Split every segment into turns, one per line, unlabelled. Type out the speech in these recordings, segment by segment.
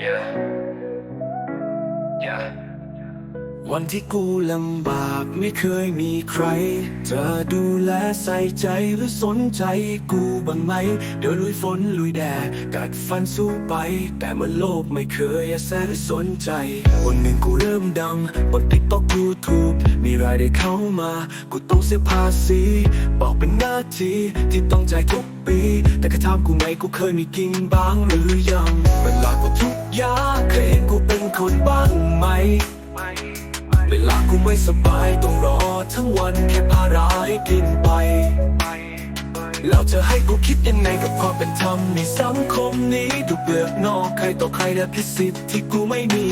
Yeah. Yeah.
วันที่กูลำบากไม่เคยมีใคร จะดูแลใส่ใจหรือสนใจกูบ้างไหม เดี๋ยวลุยฝนลุยแดดกัดฟันสู้ไป แต่เมื่อโลกไม่เคยแสหรือสนใจ วันหนึ่งกูเริ่มดัง บนติ๊กต็อกยูทูบมีรายได้เข้ามา กูต้องเสียภาษี บอกเป็นหน้าที่ที่ต้อง แต่กระทำกูไหมกูเคยมีกินบ้างหรือยังเวลากูทุกข์ยากเคยเห็นกูเป็นคนบ้างไหม เวลากูไม่สบายต้องรอทั้งวันแค่ภาระให้กินไป แล้วจะให้กูคิดยังไงกับความเป็นธรรมในสังคมนี้ดูเปลือกนอกใครต่อใครได้พิสิทธิ์ที่กูไม่มี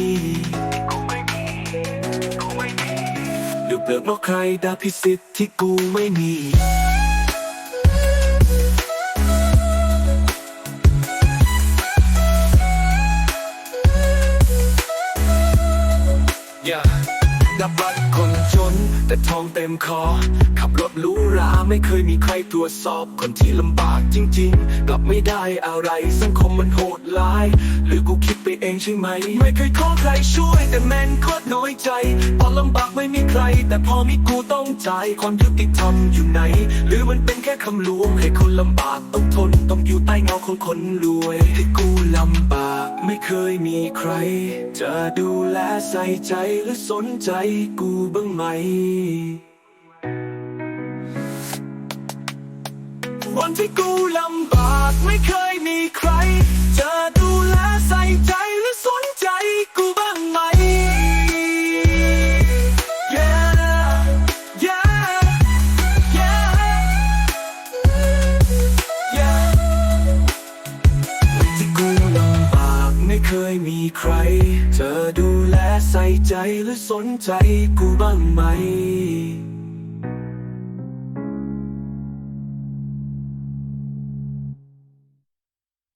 ดูเปลือกนอกใครด้พิสิทธิ์ที่กูไม่มี ดับบัตรคนจน แต่ทองเต็มคอ ขับรถหรูหราไม่เคยมีใครตรวจสอบคนที่ลำบากจริง ๆ กลับไม่ได้อะไรสังคมมันโหดร้าย หรือกูคิดไปเองใช่ไหม ไม่เคยขอใครช่วย แต่แมนโคตรน้อยใจพอลำบากไม่มีใคร แต่พอมีกูต้องจ่ายความยุติธรรมอยู่ไหน หรือมันเป็นแค่คำลวงให้คนลำบากต้องทนต้องอยู่ใต้เงาของคนรวยที่กูลำบาก เคยมีใคร จะดูแลใส่ใจหรือสนใจกูบ้างไหม วันที่กูลำบากไม่เคยมีใคร มีใคร เธอดูแลใส่ใจหรือสนใจกูบ้างไหม